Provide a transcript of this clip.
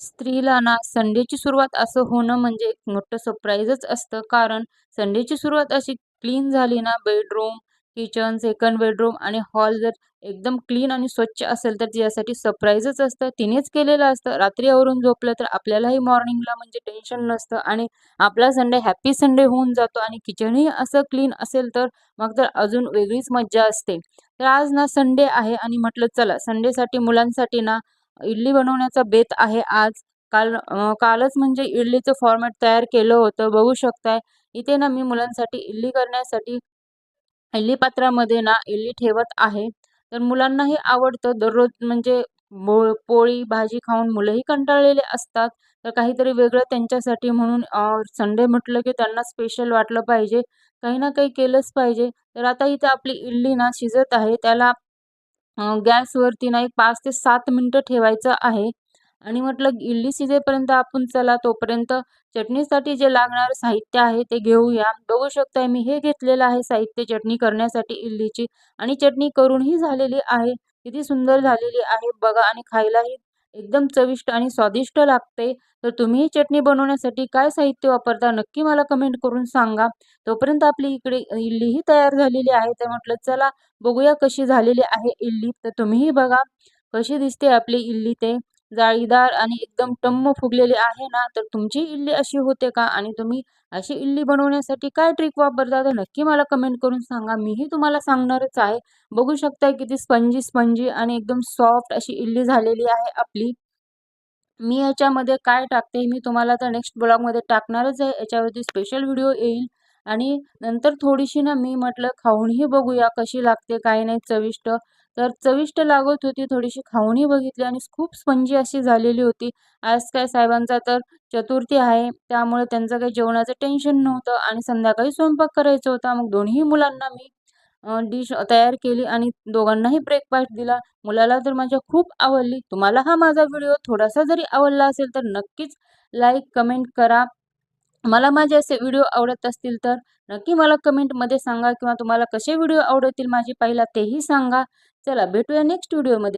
स्त्रीला ना संडेची सुरुवात असं होणं म्हणजे एक मोठं सरप्राईजच असतं. कारण संडेची सुरुवात अशी क्लीन झाली ना, बेडरूम, किचन, सेकंड बेडरूम आणि हॉल जर एकदम क्लीन आणि स्वच्छ असेल, तर तिच्यासाठी सरप्राईजच असतं. तिनेच केलेलं असतं. रात्री आवरून झोपलं तर आपल्यालाही मॉर्निंगला म्हणजे टेन्शन नसतं आणि आपला संडे हॅपी संडे होऊन जातो आणि किचनही असं क्लीन असेल तर मग तर अजून वेगळीच मज्जा असते. तर आज ना संडे आहे आणि म्हटलं चला संडेसाठी मुलांसाठी ना इडली बनवण्याचा बेत आहे आज. काल कालच म्हणजे इडलीचं फॉर्मॅट तयार केलं होतं. बघू शकताय इथे ना मी मुलांसाठी इडली करण्यासाठी इडली पात्रामध्ये ना इडली ठेवत आहे. तर मुलांनाही आवडतं दररोज म्हणजे पोळी भाजी खाऊन मुलंही कंटाळलेले असतात. तर काहीतरी वेगळं त्यांच्यासाठी म्हणून संडे म्हटलं की त्यांना स्पेशल वाटलं पाहिजे. काही ना काही केलंच पाहिजे. तर आता इथे आपली इडली ना शिजत आहे. त्याला गॅसवरती ना एक 5 ते सात मिनटं ठेवायचं आहे आणि म्हटलं इडली शिजेपर्यंत आपण चला तोपर्यंत चटणीसाठी जे लागणारं साहित्य आहे ते घेऊया. बघू शकताय मी हे घेतलेलं आहे साहित्य चटणी करण्यासाठी इडलीची आणि चटणी करूनही झालेली आहे. किती सुंदर झालेली आहे बघा आणि खायलाही एकदम चविष्ट आणि स्वादिष्ट लागते. तर तुम्ही चटणी बनवण्यासाठी काय साहित्य वापरता नक्की मला कमेंट करून सांगा. तोपर्यंत आपली इकडे इडलीही तयार झालेली आहे. तर म्हटलं चला बघूया कशी झालेली आहे इडली. तर तुम्हीही बघा कशी दिसते आपली इडली ते जाळीदार आणि एकदम टम्म फुगलेली आहे ना, तर तुमची इडली अशी होते का? आणि तुम्ही अशी इडली बनवण्यासाठी काय ट्रिक वापरता? तर नक्की मला कमेंट करून सांगा. मीही तुम्हाला सांगणारच आहे. बघू शकता किती स्पंजी स्पंजी आणि एकदम सॉफ्ट अशी इडली झालेली आहे आपली. मी याच्यामध्ये काय टाकते मी तुम्हाला तर नेक्स्ट ब्लॉगमध्ये टाकणारच आहे. याच्यावरती स्पेशल व्हिडिओ येईल आणि नंतर थोडीशी ना मी म्हटलं खाऊनही बघूया कशी लागते, काय नाही चविष्ट. तर चविष्ट लागत होती. थोडीशी खाऊनही बघितली आणि खूप स्पंजी अशी झालेली होती. आज काय साहेबांचा तर चतुर्थी आहे. त्यामुळे त्यांचं काही जेवणाचं टेन्शन नव्हतं आणि संध्याकाळी स्वयंपाक करायचा होता. मग दोन्ही मुलांना मी डिश तयार केली आणि दोघांनाही ब्रेकफास्ट दिला. मुलाला तर माझ्या खूप आवडली. तुम्हाला हा माझा व्हिडिओ थोडासा जरी आवडला असेल तर नक्कीच लाईक, कमेंट करा. मला माझे असे व्हिडिओ आवडत असतील तर नक्की मला कमेंटमध्ये सांगा किंवा तुम्हाला कसे व्हिडिओ आवडतील माझे पाहिला तेही सांगा. चला भेटूया नेक्स्ट व्हिडिओमध्ये.